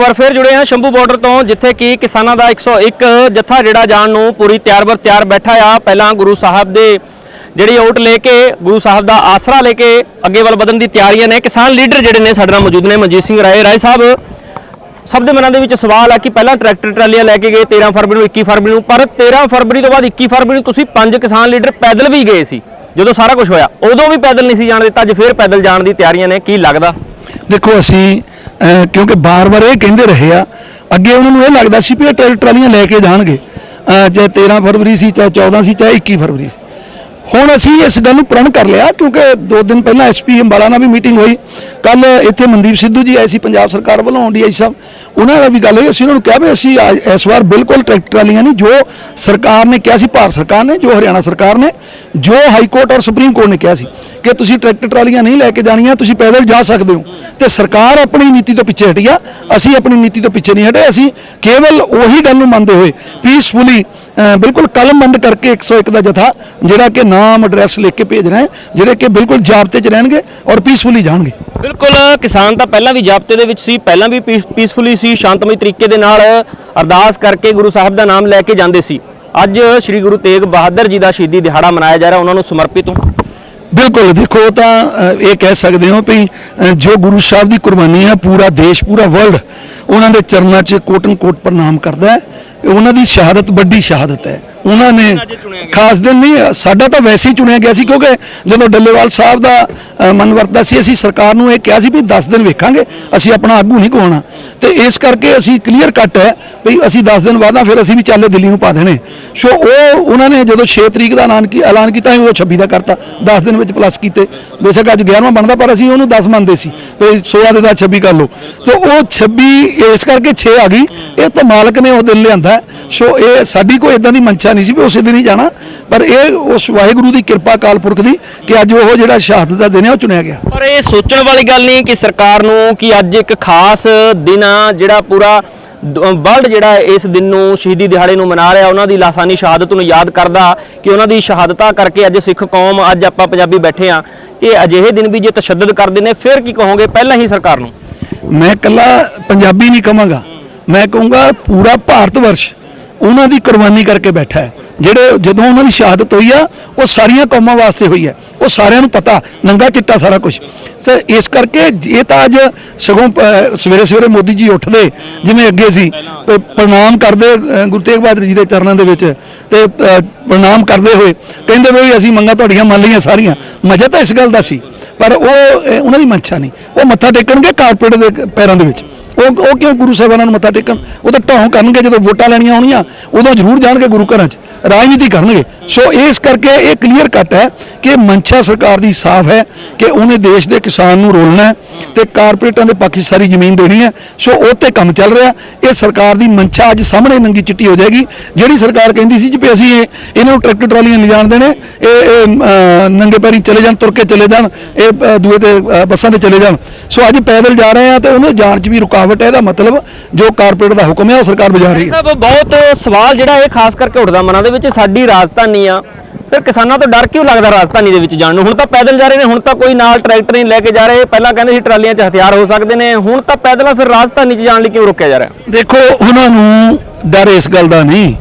ਵਾਰ ਫਿਰ ਜੁੜੇ ਹਾਂ ਸ਼ੰਭੂ ਬਾਰਡਰ ਤੋਂ, ਜਿੱਥੇ ਕਿ ਕਿਸਾਨਾਂ ਦਾ 101 ਜੱਥਾ ਜਿਹੜਾ ਜਾਣ ਨੂੰ ਪੂਰੀ ਤਿਆਰ ਬਰ ਤਿਆਰ ਬੈਠਾ ਆ। ਪਹਿਲਾਂ ਗੁਰੂ ਸਾਹਿਬ ਦੇ ਜਿਹੜੀ ਓਟ ਲੈ ਕੇ, ਗੁਰੂ ਸਾਹਿਬ ਦਾ ਆਸਰਾ ਲੈ ਕੇ ਅੱਗੇ ਵੱਲ ਵਧਣ ਦੀ ਤਿਆਰੀਆਂ ਨੇ। ਕਿਸਾਨ ਲੀਡਰ ਜਿਹੜੇ ਨੇ ਸਾਡੇ ਨਾਲ ਮੌਜੂਦ ਨੇ, ਮਨਜੀਤ ਸਿੰਘ ਰਾਏ। ਰਾਏ ਸਾਹਿਬ, ਸਭ ਦੇ ਮਨਾਂ ਦੇ ਵਿੱਚ ਸਵਾਲ ਆ ਕਿ ਪਹਿਲਾਂ ਟਰੈਕਟਰ ਟਰਾਲੀਆਂ ਲੈ ਕੇ ਗਏ 13 ਫਰਵਰੀ ਨੂੰ 21 ਫਰਵਰੀ ਨੂੰ, ਪਰ 13 ਫਰਵਰੀ ਤੋਂ ਬਾਅਦ 21 ਫਰਵਰੀ ਨੂੰ ਤੁਸੀਂ ਪੰਜ ਕਿਸਾਨ ਲੀਡਰ ਪੈਦਲ ਵੀ ਗਏ ਸੀ, ਜਦੋਂ ਸਾਰਾ ਕੁਝ ਹੋਇਆ। ਉਦੋਂ ਵੀ ਪੈਦਲ ਨਹੀਂ ਸੀ ਜਾਣ ਦਿੱਤਾ, ਅੱਜ ਫਿਰ ਪੈਦਲ ਜਾਣ ਦੀ ਤਿਆਰੀਆਂ ਨੇ। ਕੀ ਲੱਗਦਾ? ਦੇਖੋ, ਅਸੀਂ ਕਿਉਂਕਿ ਬਾਰ-ਬਾਰ ਇਹ ਕਹਿੰਦੇ ਰਹੇ ਆ, ਅੱਗੇ ਉਹਨਾਂ ਨੂੰ ਇਹ ਲੱਗਦਾ ਸੀ ਵੀ ਇਹ ਟਰੈਕਟਰ ਟਰਾਲੀਆਂ ਲੈ ਕੇ ਜਾਣਗੇ। ਚਾਹੇ 13 ਫਰਵਰੀ ਸੀ, ਚਾਹੇ 14 ਸੀ, ਚਾਹੇ 21 ਫਰਵਰੀ ਸੀ। ਹੁਣ ਅਸੀਂ ਇਸ ਗੱਲ ਨੂੰ ਪ੍ਰਣ ਕਰ ਲਿਆ, ਕਿਉਂਕਿ ਦੋ ਦਿਨ ਪਹਿਲਾਂ ਐਸਪੀ ਅੰਬਾਲਾ ਨਾਲ ਵੀ ਮੀਟਿੰਗ ਹੋਈ। ਕੱਲ ਇੱਥੇ ਮਨਦੀਪ ਸਿੱਧੂ ਜੀ ਆਏ ਸੀ ਪੰਜਾਬ ਸਰਕਾਰ ਵੱਲੋਂ ਡੀਆਈ ਸਾਹਿਬ, ਉਹਨਾਂ ਨਾਲ ਵੀ ਗੱਲ ਹੋਈ। ਅਸੀਂ ਉਹਨਾਂ ਨੂੰ ਕਿਹਾ ਵੀ ਅਸੀਂ ਅੱਜ- ਇਸ ਵਾਰ ਬਿਲਕੁਲ ਟਰੈਕਟਰ ਟਰਾਲੀਆਂ ਨਹੀਂ, ਜੋ ਸਰਕਾਰ ਨੇ ਕਿਹਾ ਸੀ, ਭਾਰਤ ਸਰਕਾਰ ਨੇ, ਜੋ ਹਰਿਆਣਾ ਸਰਕਾਰ ਨੇ, ਜੋ ਹਾਈ ਕੋਰਟ ਔਰ ਸੁਪਰੀਮ ਕੋਰਟ ਨੇ ਕਿਹਾ ਸੀ ਕਿ ਤੁਸੀਂ ਟਰੈਕਟਰ ਟਰਾਲੀਆਂ ਨਹੀਂ ਲੈ ਕੇ ਜਾਣੀਆਂ, ਤੁਸੀਂ ਪੈਦਲ ਜਾ ਸਕਦੇ ਹੋ। ਤੇ ਸਰਕਾਰ ਆਪਣੀ ਨੀਤੀ ਤੋਂ ਪਿੱਛੇ ਹਟੀ ਆ, ਅਸੀਂ ਆਪਣੀ ਨੀਤੀ ਤੋਂ ਪਿੱਛੇ ਨਹੀਂ ਹਟੇ, ਅਸੀਂ ਕੇਵਲ ਉਹੀ ਗੱਲ ਨੂੰ ਮੰਨਦੇ ਹੋਏ ਪੀਸਫੁਲੀ ਬਿਲਕੁਲ ਕਲਮਬੰਦ ਕਰਕੇ 101 ਦਾ ਜਥਾ, ਜਿਹੜਾ ਕਿ ਨਾਮ, ਐਡਰੈਸ ਲਿਖ ਕੇ ਭੇਜ ਰਹੇ ਜਿਹੜੇ ਕਿ ਬਿਲਕੁਲ ਜਾਬਤੇ 'ਚ ਰਹਿਣਗੇ ਔਰ ਪੀਸਫੁਲੀ ਜਾਣਗੇ। ਬਿਲਕੁਲ, ਕਿਸਾਨ ਤਾਂ ਪਹਿਲਾਂ ਵੀ ਜਾਬਤੇ ਦੇ ਵਿੱਚ ਸੀ, ਪਹਿਲਾਂ ਵੀ ਪੀਸਫੁਲੀ ਸੀ, ਸ਼ਾਂਤਮਈ ਤਰੀਕੇ ਦੇ ਨਾਲ ਅਰਦਾਸ ਕਰਕੇ ਗੁਰੂ ਸਾਹਿਬ ਦਾ ਨਾਮ ਲੈ ਕੇ ਜਾਂਦੇ ਸੀ। ਅੱਜ ਸ੍ਰੀ ਗੁਰੂ ਤੇਗ ਬਹਾਦਰ ਜੀ ਦਾ ਸ਼ਹੀਦੀ ਦਿਹਾੜਾ ਮਨਾਇਆ ਜਾ ਰਿਹਾ, ਉਹਨਾਂ ਨੂੰ ਸਮਰਪਿਤ ਹੋ। ਬਿਲਕੁਲ, ਦੇਖੋ ਤਾਂ ਇਹ ਕਹਿ ਸਕਦੇ ਹੋ ਵੀ ਜੋ ਗੁਰੂ ਸਾਹਿਬ ਦੀ ਕੁਰਬਾਨੀ ਹੈ, ਪੂਰਾ ਦੇਸ਼, ਪੂਰਾ ਵਰਲਡ ਉਹਨਾਂ ਦੇ ਚਰਨਾਂ 'ਚ ਕੋਟਨ ਕੋਟ ਪ੍ਰਣਾਮ ਕਰਦਾ ਹੈ, ਉਹਨਾਂ ਦੀ ਸ਼ਹਾਦਤ ਵੱਡੀ ਸ਼ਹਾਦਤ ਹੈ। ਉਹਨਾਂ ਨੇ। ਖਾਸ ਦਿਨ ਨਹੀਂ ਸਾਡਾ ਤਾਂ ਵੈਸੇ ਹੀ ਚੁਣਿਆ ਗਿਆ ਸੀ ਕਿਉਂਕਿ ਜਦੋਂ ਡੱਲੇਵਾਲ ਸਾਹਿਬ ਦਾ ਮਨ ਵਰਤਦਾ ਸੀ ਅਸੀਂ ਸਰਕਾਰ ਨੂੰ ਇਹ ਕਿਹਾ ਸੀ ਵੀ 10 ਦਿਨ ਵੇਖਾਂਗੇ ਅਸੀਂ ਆਪਣਾ ਆਗੂ ਨਹੀਂ ਗਵਾਉਣਾ ਤੇ ਇਸ ਕਰਕੇ ਅਸੀਂ ਕਲੀਅਰ ਕੱਟ ਹੈ ਵੀ ਅਸੀਂ 10 ਦਿਨ ਬਾਅਦਾਂ ਫਿਰ ਅਸੀਂ ਵੀ ਚੱਲੇ ਦਿੱਲੀ ਨੂੰ ਪਾ ਦੇਣੇ। ਸੋ ਉਹ ਉਹਨਾਂ ਨੇ ਜਦੋਂ 6 ਤਰੀਕ ਦਾ ਐਲਾਨ ਕੀ ਐਲਾਨ ਕੀਤਾ ਉਹ 26 ਦਾ ਕਰਤਾ 10 ਦਿਨ ਵਿੱਚ ਪਲੱਸ ਕੀਤੇ। ਬੇਸ਼ੱਕ ਅੱਜ 11ਵਾਂ ਬਣਦਾ ਪਰ ਅਸੀਂ ਉਹਨੂੰ 10 ਮੰਨਦੇ ਸੀ ਵੀ 16 ਦੇ ਦਾ 26 ਕਰ ਲਓ। ਤੇ ਉਹ 26 ਇਸ ਕਰਕੇ 6 ਆ ਗਈ। ਇਹ ਤਾਂ ਮਾਲਕ ਨੇ ਉਹ ਦਿਨ ਲਿਆਂਦਾ। ਸੋ ਇਹ ਸਾਡੀ ਕੋਈ ਇਦਾਂ ਦੀ ਮਨਸ਼ਾ ਨਹੀਂ ਸੀ ਵੀ ਉਸੇ ਦਿਨ ਹੀ ਜਾਣਾ ਪਰ ਇਹ ਉਸ ਵਾਹਿਗੁਰੂ ਦੀ ਕਿਰਪਾ ਕਾਲ ਪੁਰਖ ਦੀ ਕਿ ਅੱਜ ਉਹ ਜਿਹੜਾ ਸ਼ਹਾਦਤ ਦਾ ਦਿਨ ਹੈ ਉਹ ਚੁਣਿਆ ਗਿਆ। ਪਰ ਇਹ ਸੋਚਣ ਵਾਲੀ ਗੱਲ ਨਹੀਂ ਕਿ ਸਰਕਾਰ ਨੂੰ ਕਿ ਅੱਜ ਇੱਕ ਖਾਸ ਦਿਨ ਆ ਜਿਹੜਾ ਪੂਰਾ ਵਰਲਡ ਜਿਹੜਾ ਇਸ ਦਿਨ ਨੂੰ ਸ਼ਹੀਦੀ ਦਿਹਾੜੇ ਨੂੰ ਮਨਾ ਰਿਹਾ ਉਹਨਾਂ ਦੀ ਲਾਸਾਨੀ ਸ਼ਹਾਦਤ ਨੂੰ ਯਾਦ ਕਰਦਾ ਕਿ ਉਹਨਾਂ ਦੀ ਸ਼ਹਾਦਤਾਂ ਕਰਕੇ ਅੱਜ ਸਿੱਖ ਕੌਮ ਅੱਜ ਆਪਾਂ ਪੰਜਾਬੀ ਬੈਠੇ ਆ ਕਿ ਅਜਿਹੇ ਦਿਨ ਵੀ ਜੇ ਤਸ਼ੱਦਦ ਕਰਦੇ ਨੇ ਫਿਰ ਕੀ ਕਹੋਗੇ ਪਹਿਲਾਂ ਹੀ ਸਰਕਾਰ ਨੂੰ? ਮੈਂ ਇਕੱਲਾ ਪੰਜਾਬੀ ਨਹੀਂ ਕਹਾਂਗਾ। ਮੈਂ ਕਹੂੰਗਾ ਪੂਰਾ ਭਾਰਤ ਵਰਸ਼ ਉਹਨਾਂ ਦੀ ਕੁਰਬਾਨੀ ਕਰਕੇ ਬੈਠਾ ਹੈ। ਜਿਹੜੇ ਜਦੋਂ ਉਹਨਾਂ ਦੀ ਸ਼ਹਾਦਤ ਹੋਈ ਆ, ਉਹ ਸਾਰੀਆਂ ਕੌਮਾਂ ਵਾਸਤੇ ਹੋਈ ਹੈ। ਉਹ ਸਾਰਿਆਂ ਨੂੰ ਪਤਾ, ਨੰਗਾ ਚਿੱਟਾ ਸਾਰਾ ਕੁਝ ਸੋ ਇਸ ਕਰਕੇ ਇਹ ਤਾਂ ਅੱਜ ਸਗੋਂ ਸਵੇਰੇ ਸਵੇਰੇ ਮੋਦੀ ਜੀ ਉੱਠਦੇ, ਜਿਵੇਂ ਅੱਗੇ ਸੀ, ਤੇ ਪ੍ਰਣਾਮ ਕਰਦੇ ਗੁਰੂ ਤੇਗ ਬਹਾਦਰ ਜੀ ਦੇ ਚਰਨਾਂ ਦੇ ਵਿੱਚ, ਤੇ ਪ੍ਰਣਾਮ ਕਰਦੇ ਹੋਏ ਕਹਿੰਦੇ ਵੀ ਅਸੀਂ ਮੰਗਾਂ ਤੁਹਾਡੀਆਂ ਮੰਨ ਲਈਆਂ ਸਾਰੀਆਂ। ਮਜ਼ਾ ਤਾਂ ਇਸ ਗੱਲ ਦਾ ਸੀ, ਪਰ ਉਹ ਉਹਨਾਂ ਦੀ ਮੱਛਾ ਨਹੀਂ। ਉਹ ਮੱਥਾ ਟੇਕਣਗੇ ਕਾਰਪੋਰੇਟ ਦੇ ਪੈਰਾਂ ਦੇ ਵਿੱਚ। ਉਹ ਉਹ ਕਿਉਂ ਗੁਰੂ ਸਾਹਿਬਾਨਾਂ ਨੂੰ ਮੱਥਾ ਟੇਕਣ? ਉਹ ਤਾਂ ਢੌਂ ਕਰਨਗੇ ਜਦੋਂ ਵੋਟਾਂ ਲੈਣੀਆਂ ਹੋਣੀਆਂ ਉਦੋਂ ਜ਼ਰੂਰ ਜਾਣਗੇ ਗੁਰੂ ਘਰਾਂ 'ਚ, ਰਾਜਨੀਤੀ ਕਰਨਗੇ। ਸੋ ਇਸ ਕਰਕੇ ਇਹ ਕਲੀਅਰ ਕੱਟ ਹੈ ਕਿ ਮਨਸ਼ਾ ਸਰਕਾਰ ਦੀ ਸਾਫ਼ ਹੈ ਕਿ ਉਹਨੇ ਦੇਸ਼ ਦੇ ਕਿਸਾਨ ਨੂੰ ਰੋਲਣਾ ਹੈ। ਤੇ ਕਾਰਪੋਰੇਟਾਂ ਦੇ ਪੱਖ ਸਾਰੀ ਜ਼ਮੀਨ ਦੇਣੀ ਹੈ। ਸੋ ਉਹ ਤੇ ਕੰਮ ਚੱਲ ਰਿਹਾ। ਇਹ ਸਰਕਾਰ ਦੀ ਮੰਸ਼ਾ ਅੱਜ ਸਾਹਮਣੇ ਨੰਗੀ ਚਿੱਟੀ ਹੋ ਜਾਏਗੀ। ਜਿਹੜੀ ਸਰਕਾਰ ਕਹਿੰਦੀ ਸੀ ਕਿ ਅਸੀਂ ਇਹਨਾਂ ਨੂੰ ਟਰੈਕਟਰ ਟਰਾਲੀਆਂ ਲਿਜਾਣ ਦੇਣੇ, ਇਹ ਨੰਗੇ ਪੈਰੀ ਚਲੇ ਜਾਣ, ਤੁਰ ਕੇ ਚਲੇ ਜਾਣ, ਇਹ ਦੂਏ ਤੇ ਬੱਸਾਂ ਤੇ ਚਲੇ ਜਾਣ। ਸੋ ਅੱਜ ਪੈਦਲ ਜਾ ਰਹੇ ਆ ਤੇ ਉਹਨਾਂ ਦੀ ਜਾਣ 'ਚ ਵੀ ਰੁਕਾਵਟ ਹੈ। ਇਹਦਾ ਮਤਲਬ ਜੋ ਕਾਰਪੋਰੇਟ ਦਾ ਹੁਕਮ ਹੈ, ਉਹ ਸਰਕਾਰ ਬਜਾ ਰਹੀ ਹੈ। ਸਾਹਿਬ, ਬਹੁਤ ਸਵਾਲ ਜਿਹੜਾ ਇਹ ਖਾਸ ਕਰਕੇ ਉੱਠਦਾ ਮਨਾਂ ਦੇ ਵਿੱਚ, ਸਾਡੀ ਰਾਜਧਾਨੀ ਆ। ਫਿਰ ਕਿਸਾਨਾਂ ਤੋਂ ਡਰ ਕਿਉਂ ਲੱਗਦਾ ਰਾਜਧਾਨੀ ਦੇ ਵਿੱਚ ਜਾਣ ਨੂੰ? ਹੁਣ ਤਾਂ ਪੈਦਲ ਜਾ ਰਹੇ ਨੇ, ਹੁਣ ਤਾਂ ਕੋਈ ਨਾਲ ਟਰੈਕਟਰ ਨਹੀਂ ਲੈ ਕੇ ਜਾ ਰਹੇ। ਪਹਿਲਾਂ ਕਹਿੰਦੇ ਸੀ ਟਰਾਲੀਆਂ 'ਚ ਹਥਿਆਰ ਹੋ ਸਕਦੇ ਨੇ। ਹੁਣ ਤਾਂ ਪੈਦਲ ਫਿਰ ਰਾਜਧਾਨੀ 'ਚ ਜਾਣ ਲਈ ਕਿਉਂ ਰੋਕਿਆ ਜਾ ਰਿਹਾ? ਦੇਖੋ, ਉਹਨਾਂ ਨੂੰ ਡਰ ਇਸ ਗੱਲ ਦਾ ਨਹੀਂ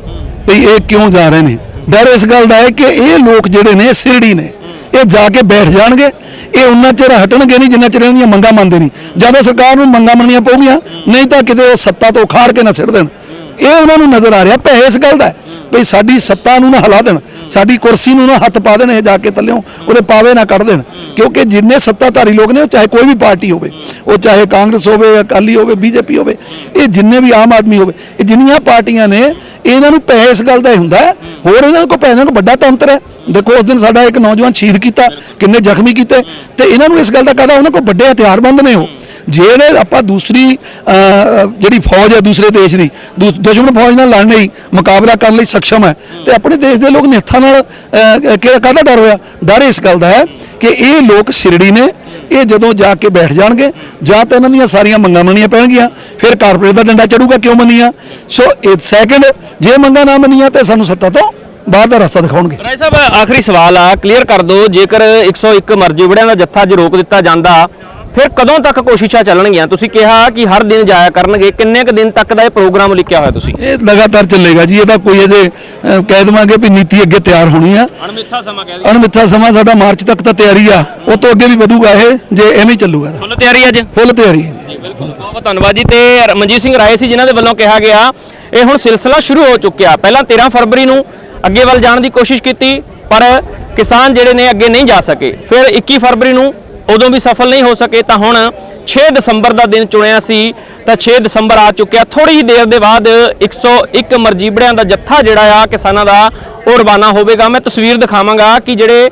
ਵੀ ਇਹ ਕਿਉਂ ਜਾ ਰਹੇ ਨੇ। ਡਰ ਇਸ ਗੱਲ ਦਾ ਹੈ ਕਿ ਇਹ ਲੋਕ ਜਿਹੜੇ ਨੇ ਸਿਰੜੀ ਨੇ। ਇਹ ਜਾ ਕੇ ਬੈਠ ਜਾਣਗੇ। ਇਹ ਉਹਨਾਂ ਚਿਰ ਹਟਣਗੇ ਨਹੀਂ, ਜਿੰਨਾ ਚਿਰ ਇਹਨਾਂ ਦੀਆਂ ਮੰਗਾਂ ਮੰਨਦੇ ਨਹੀਂ। ਜਦੋਂ ਸਰਕਾਰ ਨੂੰ ਮੰਗਾਂ ਮੰਨਣੀਆਂ ਪਊਗੀਆਂ, ਨਹੀਂ ਤਾਂ ਕਿਤੇ ਉਹ ਸੱਤਾ ਤੋਂ ਉਖਾੜ ਕੇ ਨਾ ਸਿੱਟ ਦੇਣ। ਇਹ ਉਹਨਾਂ ਨੂੰ ਨਜ਼ਰ ਆ ਰਿਹਾ। ਭੈ ਇਸ ਗੱਲ ਦਾ ਹੈ ਵੀ ਸਾਡੀ ਸੱਤਾ ਨੂੰ ਨਾ ਹਿਲਾ ਦੇਣ, ਸਾਡੀ ਕੁਰਸੀ ਨੂੰ ਨਾ ਹੱਥ ਪਾ ਦੇਣ, ਇਹ ਜਾ ਕੇ ਥੱਲਿਓਂ ਉਹਦੇ ਪਾਵੇ ਨਾ ਕੱਢ ਦੇਣ। ਕਿਉਂਕਿ ਜਿੰਨੇ ਸੱਤਾਧਾਰੀ ਲੋਕ ਨੇ, ਉਹ ਚਾਹੇ ਕੋਈ ਵੀ ਪਾਰਟੀ ਹੋਵੇ, ਉਹ ਚਾਹੇ ਕਾਂਗਰਸ ਹੋਵੇ, ਅਕਾਲੀ ਹੋਵੇ, ਬੀਜੇਪੀ ਹੋਵੇ, ਇਹ ਜਿੰਨੇ ਵੀ ਆਮ ਆਦਮੀ ਹੋਵੇ, ਇਹ ਜਿੰਨੀਆਂ ਪਾਰਟੀਆਂ ਨੇ, ਇਹਨਾਂ ਨੂੰ ਪੈ ਇਸ ਗੱਲ ਦਾ ਹੀ ਹੁੰਦਾ ਹੋਰ ਇਹਨਾਂ ਕੋਲ ਪੈਸਿਆਂ ਨੂੰ ਵੱਡਾ ਤੰਤਰ ਹੈ। ਦੇਖੋ, ਉਸ ਦਿਨ ਸਾਡਾ ਇੱਕ ਨੌਜਵਾਨ ਸ਼ਹੀਦ ਕੀਤਾ, ਕਿੰਨੇ ਜ਼ਖਮੀ ਕੀਤੇ, ਤੇ ਇਹਨਾਂ ਨੂੰ ਇਸ ਗੱਲ ਦਾ ਕਾਹਦਾ, ਉਹਨਾਂ ਕੋਲ ਵੱਡੇ ਹਥਿਆਰਬੰਦ ਨੇ ਉਹ। ਜਿਹੜੇ ਆਪਾਂ ਦੂਸਰੀ ਜਿਹੜੀ ਫੌਜ ਹੈ ਦੂਸਰੇ ਦੇਸ਼ ਦੀ, ਦੂ- ਦੁਸ਼ਮਣ ਫੌਜ ਨਾਲ ਲੜਨ ਲਈ ਮੁਕਾਬਲਾ ਕਰਨ ਲਈ ਸક્ષਮ ਹੈ। ਤੇ ਆਪਣੇ ਦੇਸ਼ ਦੇ ਲੋਕ ਨਿਹੱਥਾਂ ਨਾਲ ਕਿਹੜਾ ਕਾਹਦਾ ਡਰ ਹੋਇਆ? ਡਰ ਇਸ ਗੱਲ ਦਾ ਹੈ ਕਿ ਇਹ ਲੋਕ ਸਿਰੜੀ ਨੇ, ਇਹ ਜਦੋਂ ਜਾ ਕੇ ਬੈਠ ਜਾਣਗੇ, ਜਾਂ ਤਾਂ ਇਹਨਾਂ ਦੀਆਂ ਸਾਰੀਆਂ ਮੰਗਾਂ ਮੰਨੀਆਂ ਪੈਣਗੀਆਂ, ਫਿਰ ਕਾਰਪੋਰੇਟ ਦਾ ਡੰਡਾ ਚੜੂਗਾ ਕਿਉਂ ਮੰਨੀਆਂ? ਸੋ ਇਹ ਸੈਕਿੰਡ ਜੇ ਮੰਗਾਂ ਨਾ ਮੰਨੀਆਂ ਤੇ ਸਾਨੂੰ ਸੱਤਾ ਤੋਂ ਬਾਹਰ ਦਾ ਰਸਤਾ ਦਿਖਾਉਣਗੇ। ਰਾਏ ਸਾਹਿਬ, ਆਖਰੀ ਸਵਾਲ ਆ ਕਲੀਅਰ ਕਰ ਦਿਓ, ਜੇਕਰ 101 ਮਰਜ਼ੀ ਵੜਿਆਂ ਦਾ ਜੱਥਾ ਜੇ ਰੋਕ ਦਿੱਤਾ ਜਾਂਦਾ ਫਿਰ ਕਦੋਂ ਤੱਕ ਕੋਸ਼ਿਸ਼ਾਂ ਚੱਲਣਗੀਆਂ? ਤੁਸੀਂ ਕਿਹਾ ਕਿ ਹਰ ਦਿਨ ਜਾਇਆ ਕਰਨਗੇ। ਕਿੰਨੇ ਕੁ ਦਿਨ ਤੱਕ ਦਾ ਇਹ ਪ੍ਰੋਗਰਾਮ ਲਿਖਿਆ ਹੋਇਆ ਤੁਸੀਂ? ਇਹ ਲਗਾਤਾਰ ਚੱਲੇਗਾ ਜੀ। ਇਹਦਾ ਕੋਈ ਅਜੇ ਅਹ, ਕਹਿ ਦੇਵਾਂਗੇ ਵੀ ਨੀਤੀ ਅੱਗੇ ਤਿਆਰ ਹੋਣੀ ਆ। ਅਣਮਿੱਥਾ ਸਮਾਂ ਕਹਿ ਅਣਮਿੱਥਾ ਸਮਾਂ ਸਾਡਾ ਮਾਰਚ ਤੱਕ ਤਾਂ ਤਿਆਰੀ ਆ। ਉਹ ਤੋਂ ਅੱਗੇ ਵੀ ਵਧੂਗਾ ਇਹ ਜੇ ਐਵੇਂ ਹੀ ਚੱਲੂਗਾ ਫੁੱਲ ਤਿਆਰੀ ਅੱਜ? ਫੁੱਲ ਤਿਆਰੀ ਹੈ ਜੀ। ਬਿਲਕੁਲ। ਬਹੁਤ ਬਹੁਤ ਧੰਨਵਾਦ ਜੀ। ਤੇ ਮਨਜੀਤ ਸਿੰਘ ਰਾਏ ਸੀ ਜਿਨ੍ਹਾਂ ਦੇ ਵੱਲੋਂ ਕਿਹਾ ਗਿਆ ਇਹ ਹੁਣ ਸਿਲਸਿਲਾ ਸ਼ੁਰੂ ਹੋ ਚੁੱਕਿਆ। ਪਹਿਲਾਂ 13 ਫਰਵਰੀ ਨੂੰ ਅੱਗੇ ਵੱਲ ਜਾਣ ਦੀ ਕੋਸ਼ਿਸ਼ ਕੀਤੀ ਪਰ ਕਿਸਾਨ ਜਿਹੜੇ ਨੇ ਅੱਗੇ ਨਹੀਂ ਜਾ ਸਕੇ। ਫਿਰ 21 ਫਰਵਰੀ ਨੂੰ ਉਦੋਂ ਵੀ ਸਫਲ ਨਹੀਂ ਹੋ ਸਕੇ ਤਾਂ ਹੁਣ 6 ਦਸੰਬਰ ਦਾ ਦਿਨ ਚੁਣਿਆ ਸੀ। ਤਾਂ 6 ਦਸੰਬਰ ਆ ਚੁੱਕਿਆ। ਥੋੜੀ ਹੀ ਦੇਰ ਦੇ ਬਾਅਦ 101 ਮਰਜੀਬੜਿਆਂ ਦਾ ਜੱਥਾ ਜਿਹੜਾ ਆ, ਕਿਸਾਨਾਂ ਦਾ ਉਹ ਰਵਾਨਾ ਹੋਵੇਗਾ। ਮੈਂ ਤਸਵੀਰ ਦਿਖਾਵਾਂਗਾ ਕਿ ਜਿਹੜੇ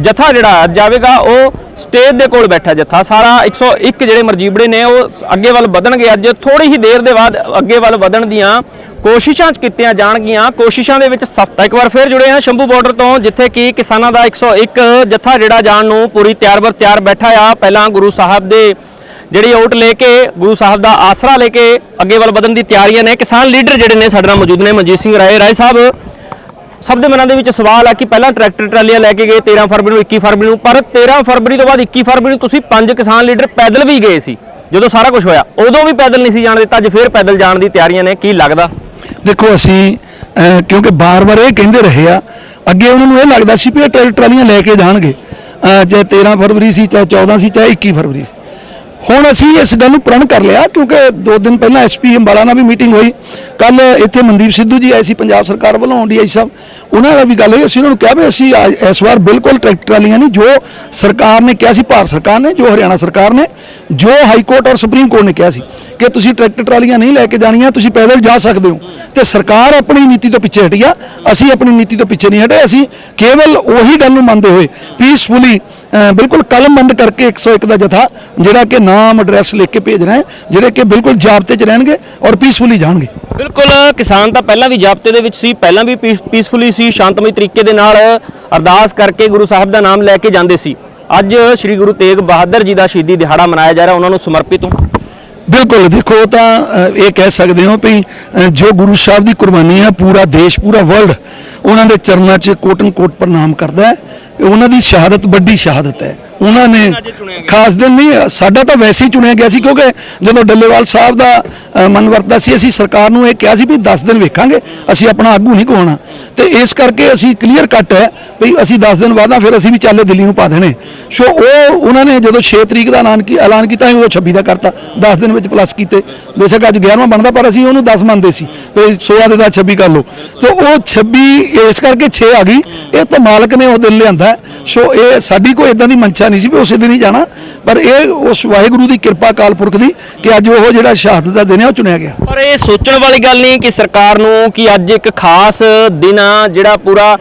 ਜਥਾ ਜਿਹੜਾ ਜਾਵੇਗਾ, ਉਹ ਸਟੇਜ ਦੇ ਕੋਲ ਬੈਠਾ ਜਥਾ। ਸਾਰਾ 101 ਜਿਹੜੇ ਮਰਜੀਬੜੇ ਨੇ, ਉਹ ਅੱਗੇ ਵੱਲ ਵਧਣਗੇ। ਅੱਜ ਥੋੜੀ ਹੀ ਦੇਰ ਦੇ ਬਾਅਦ ਅੱਗੇ ਵੱਲ ਵਧਣ ਦੀਆਂ ਕੋਸ਼ਿਸ਼ਾਂ ਕੀਤੀਆਂ ਜਾਣਗੀਆਂ। ਕੋਸ਼ਿਸ਼ਾਂ ਦੇ ਵਿੱਚ ਸਫਤਾ ਇੱਕ ਵਾਰ ਫੇਰ ਜੁੜੇ ਹਾਂ ਸ਼ੰਭੂ ਬਾਰਡਰ ਤੋਂ, ਜਿੱਥੇ ਕਿ ਕਿਸਾਨਾਂ ਦਾ 101 ਜਥਾ ਜਿਹੜਾ ਜਾਣ ਨੂੰ ਪੂਰੀ ਤਿਆਰ ਬਰ ਤਿਆਰ ਬੈਠਾ ਆ। ਪਹਿਲਾਂ ਗੁਰੂ ਸਾਹਿਬ ਦੇ ਜਿਹੜੀ ਓਟ ਲੈ ਕੇ ਗੁਰੂ ਸਾਹਿਬ ਦਾ ਆਸਰਾ ਲੈ ਕੇ ਅੱਗੇ ਵੱਲ ਵਧਣ ਦੀ ਤਿਆਰੀਆਂ ਨੇ ਕਿਸਾਨ ਲੀਡਰ ਜਿਹੜੇ ਨੇ ਸਾਡੇ ਨਾਲ ਮੌਜੂਦ ਨੇ ਮਨਜੀਤ ਸਿੰਘ ਰਾਏ। ਰਾਏ ਸਾਹਿਬ ਸਭ ਦੇ ਮਨਾਂ ਦੇ ਵਿੱਚ ਸਵਾਲ ਆ ਕਿ ਪਹਿਲਾਂ ਟਰੈਕਟਰ ਟਰਾਲੀਆਂ ਲੈ ਕੇ ਗਏ 13 ਫਰਵਰੀ ਨੂੰ 21 ਫਰਵਰੀ ਨੂੰ ਪਰ 13 ਫਰਵਰੀ ਤੋਂ ਬਾਅਦ 21 ਫਰਵਰੀ ਨੂੰ ਤੁਸੀਂ ਪੰਜ ਕਿਸਾਨ ਲੀਡਰ ਪੈਦਲ ਵੀ ਗਏ ਸੀ ਜਦੋਂ ਸਾਰਾ ਕੁਝ ਹੋਇਆ। ਉਦੋਂ ਵੀ ਪੈਦਲ ਨਹੀਂ ਸੀ ਜਾਣ ਦਿੱਤਾ ਅੱਜ ਫੇਰ ਪੈਦਲ ਜਾਣ ਦੀ ਤਿਆਰੀਆਂ ਨੇ ਕੀ ਲੱਗਦਾ? ਦੇਖੋ ਅਸੀਂ ਕਿਉਂਕਿ ਬਾਰ-ਬਾਰ ਇਹ ਕਹਿੰਦੇ ਰਹੇ ਆ ਅੱਗੇ ਉਹਨਾਂ ਨੂੰ ਇਹ ਲੱਗਦਾ ਸੀ ਵੀ ਇਹ ਟਰੈਕਟਰ ਟਰਾਲੀਆਂ ਲੈ ਕੇ ਜਾਣਗੇ। ਅਹ, ਚਾਹੇ 13 ਫਰਵਰੀ ਸੀ ਚਾਹੇ 14 ਸੀ ਚਾਹੇ 21 ਫਰਵਰੀ ਸੀ। ਹੁਣ ਅਸੀਂ ਇਸ ਗੱਲ ਨੂੰ ਪ੍ਰਣ ਕਰ ਲਿਆ, ਕਿਉਂਕਿ ਦੋ ਦਿਨ ਪਹਿਲਾਂ ਐਸਪੀ ਅੰਬਾਲਾ ਨਾਲ ਵੀ ਮੀਟਿੰਗ ਹੋਈ। ਕੱਲ ਇੱਥੇ ਮਨਦੀਪ ਸਿੱਧੂ ਜੀ ਆਏ ਸੀ ਪੰਜਾਬ ਸਰਕਾਰ ਵੱਲੋਂ ਡੀਆਈ ਸਾਹਿਬ। ਉਹਨਾਂ ਨਾਲ ਵੀ ਗੱਲ ਹੋਈ, ਅਸੀਂ ਉਹਨਾਂ ਨੂੰ ਕਿਹਾ ਵੀ ਅਸੀਂ ਅੱਜ- ਇਸ ਵਾਰ ਬਿਲਕੁਲ ਟਰੈਕਟਰ ਟਰਾਲੀਆਂ ਨਹੀਂ, ਜੋ ਸਰਕਾਰ ਨੇ ਕਿਹਾ ਸੀ, ਭਾਰਤ ਸਰਕਾਰ ਨੇ, ਜੋ ਹਰਿਆਣਾ ਸਰਕਾਰ ਨੇ, ਜੋ ਹਾਈ ਕੋਰਟ ਔਰ ਸੁਪਰੀਮ ਕੋਰਟ ਨੇ ਕਿਹਾ ਸੀ ਕਿ ਤੁਸੀਂ ਟਰੈਕਟਰ ਟਰਾਲੀਆਂ ਨਹੀਂ ਲੈ ਕੇ ਜਾਣੀਆਂ, ਤੁਸੀਂ ਪੈਦਲ ਜਾ ਸਕਦੇ ਹੋ। ਤੇ ਸਰਕਾਰ ਆਪਣੀ ਨੀਤੀ ਤੋਂ ਪਿੱਛੇ ਹਟੀ ਆ, ਅਸੀਂ ਆਪਣੀ ਨੀਤੀ ਤੋਂ ਪਿੱਛੇ ਨਹੀਂ ਹਟੇ, ਅਸੀਂ ਕੇਵਲ ਉਹੀ ਗੱਲ ਨੂੰ ਮੰਨਦੇ ਹੋਏ ਪੀਸਫੁਲੀ ਬਿਲਕੁਲ ਕਲਮਬੰਦ ਕਰਕੇ 101 ਦਾ ਜਥਾ ਜਿਹੜਾ ਕਿ ਨਾਮ ਐਡਰੈਸ ਲਿਖ ਕੇ ਭੇਜ ਰਹੇ ਹੈ ਜਿਹੜੇ ਕਿ ਬਿਲਕੁਲ ਜਾਬਤੇ 'ਚ ਰਹਿਣਗੇ ਔਰ ਪੀਸਫੁਲੀ ਜਾਣਗੇ। ਬਿਲਕੁਲ ਕਿਸਾਨ ਤਾਂ ਪਹਿਲਾਂ ਵੀ ਜਾਬਤੇ ਦੇ ਵਿੱਚ ਸੀ ਪਹਿਲਾਂ ਵੀ ਪੀਸਫੁਲੀ ਸੀ ਸ਼ਾਂਤਮਈ ਤਰੀਕੇ ਦੇ ਨਾਲ ਅਰਦਾਸ ਕਰਕੇ ਗੁਰੂ ਸਾਹਿਬ ਦਾ ਨਾਮ ਲੈ ਕੇ ਜਾਂਦੇ ਸੀ। ਅੱਜ ਸ੍ਰੀ ਗੁਰੂ ਤੇਗ ਬਹਾਦਰ ਜੀ ਦਾ ਸ਼ਹੀਦੀ ਦਿਹਾੜਾ ਮਨਾਇਆ ਜਾ ਰਿਹਾ ਉਹਨਾਂ ਨੂੰ ਸਮਰਪਿਤ ਹੋ। ਬਿਲਕੁਲ ਦੇਖੋ ਤਾਂ ਇਹ ਕਹਿ ਸਕਦੇ ਹੋ ਵੀ ਜੋ ਗੁਰੂ ਸਾਹਿਬ ਦੀ ਕੁਰਬਾਨੀ ਹੈ ਪੂਰਾ ਦੇਸ਼ ਪੂਰਾ ਵਰਲਡ ਉਹਨਾਂ ਦੇ ਚਰਨਾਂ 'ਚ ਕੋਟਨ ਕੋਟ ਪ੍ਰਣਾਮ ਕਰਦਾ ਹੈ। ਉਹਨਾਂ ਦੀ ਸ਼ਹਾਦਤ ਵੱਡੀ ਸ਼ਹਾਦਤ ਹੈ। ਉਹਨਾਂ ਨੇ। ਖਾਸ ਦਿਨ ਨਹੀਂ ਸਾਡਾ ਤਾਂ ਵੈਸੇ ਹੀ ਚੁਣਿਆ ਗਿਆ ਸੀ ਕਿਉਂਕਿ ਜਦੋਂ ਡੱਲੇਵਾਲ ਸਾਹਿਬ ਦਾ ਮਨ ਵਰਤਦਾ ਸੀ ਅਸੀਂ ਸਰਕਾਰ ਨੂੰ ਇਹ ਕਿਹਾ ਸੀ ਵੀ 10 ਦਿਨ ਵੇਖਾਂਗੇ ਅਸੀਂ ਆਪਣਾ ਆਗੂ ਨਹੀਂ ਕੋਣਾ ਤੇ ਇਸ ਕਰਕੇ ਅਸੀਂ ਕਲੀਅਰ ਕੱਟ ਹੈ ਵੀ ਅਸੀਂ 10 ਦਿਨ ਬਾਅਦਾਂ ਫਿਰ ਅਸੀਂ ਵੀ ਚਾਲੇ ਦਿੱਲੀ ਨੂੰ ਪਾ ਦੇਣੇ। ਸੋ ਉਹ ਉਹਨਾਂ ਨੇ ਜਦੋਂ 6 ਤਰੀਕ ਦਾ ਐਲਾਨ ਕੀ ਐਲਾਨ ਕੀਤਾ ਉਹ 26 ਦਾ ਕਰਤਾ 10 ਦਿਨ ਵਿੱਚ ਪਲੱਸ ਕੀਤੇ। ਬੇਸ਼ੱਕ ਅੱਜ 11ਵਾਂ ਬਣਦਾ ਪਰ ਅਸੀਂ ਉਹਨੂੰ 10 ਮੰਨਦੇ ਸੀ ਵੀ 16 ਦੇ ਦਾ 26 ਕਰ ਲਓ। ਤੇ ਉਹ 26 ਇਸ ਕਰਕੇ 6 ਆ ਗਈ। ਇਹ ਤਾਂ ਮਾਲਕ ਨੇ ਉਹ ਦਿਨ ਲਿਆਂਦਾ। ਸੋ ਇਹ ਸਾਡੀ ਕੋਈ ਇਦਾਂ ਦੀ ਮੰਸ਼ਾ ਨਹੀਂ ਸੀ ਵੀ ਉਸੇ ਦਿਨ ਹੀ ਜਾਣਾ, ਪਰ ਇਹ ਉਸ ਵਾਹਿਗੁਰੂ ਦੀ ਕਿਰਪਾ ਕਾਲ ਪੁਰਖ ਦੀ ਕਿ ਅੱਜ ਉਹ ਜਿਹੜਾ ਸ਼ਹਾਦਤ ਦਾ ਦਿਨ ਹੈ, ਉਹ ਚੁਣਿਆ ਗਿਆ। ਪਰ ਇਹ ਸੋਚਣ ਵਾਲੀ ਗੱਲ ਨਹੀਂ ਕਿ ਸਰਕਾਰ ਨੂੰ ਕਿ ਅੱਜ ਇੱਕ ਖਾਸ ਦਿਨ ਆ ਜਿਹੜਾ ਪੂਰਾ